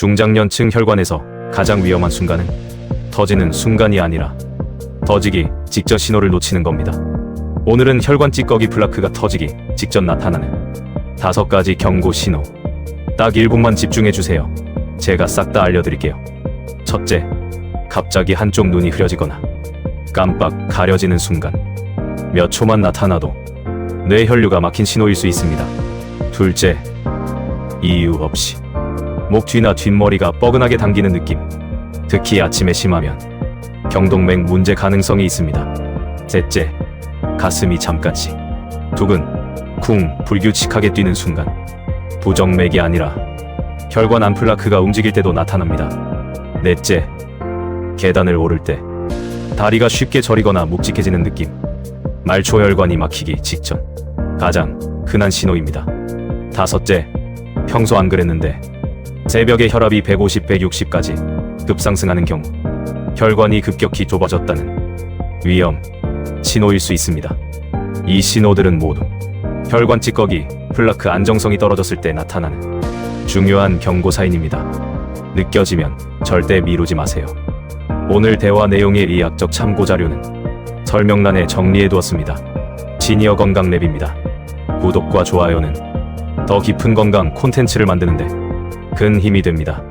중장년층 혈관에서 가장 위험한 순간은 터지는 순간이 아니라 터지기 직전 신호를 놓치는 겁니다. 오늘은 혈관 찌꺼기 플라크가 터지기 직전 나타나는 다섯 가지 경고 신호. 딱 1분만 집중해 주세요. 제가 싹 다 알려드릴게요. 첫째, 갑자기 한쪽 눈이 흐려지거나 깜빡 가려지는 순간 몇 초만 나타나도 뇌 혈류가 막힌 신호일 수 있습니다. 둘째, 이유 없이 목 뒤나 뒷머리가 뻐근하게 당기는 느낌. 특히 아침에 심하면 경동맥 문제 가능성이 있습니다. 셋째, 가슴이 잠깐씩 두근, 쿵 불규칙하게 뛰는 순간 부정맥이 아니라 혈관 암플라크가 움직일 때도 나타납니다. 넷째, 계단을 오를 때 다리가 쉽게 저리거나 묵직해지는 느낌. 말초혈관이 막히기 직전 가장 흔한 신호입니다. 다섯째, 평소 안 그랬는데 새벽에 혈압이 150, 160까지 급상승하는 경우 혈관이 급격히 좁아졌다는 위험 신호일 수 있습니다. 이 신호들은 모두 혈관 찌꺼기, 플라크 안정성이 떨어졌을 때 나타나는 중요한 경고 사인입니다. 느껴지면 절대 미루지 마세요. 오늘 대화 내용의 의학적 참고 자료는 설명란에 정리해 두었습니다. 시니어 건강 랩입니다. 구독과 좋아요는 더 깊은 건강 콘텐츠를 만드는데 큰 힘이 됩니다.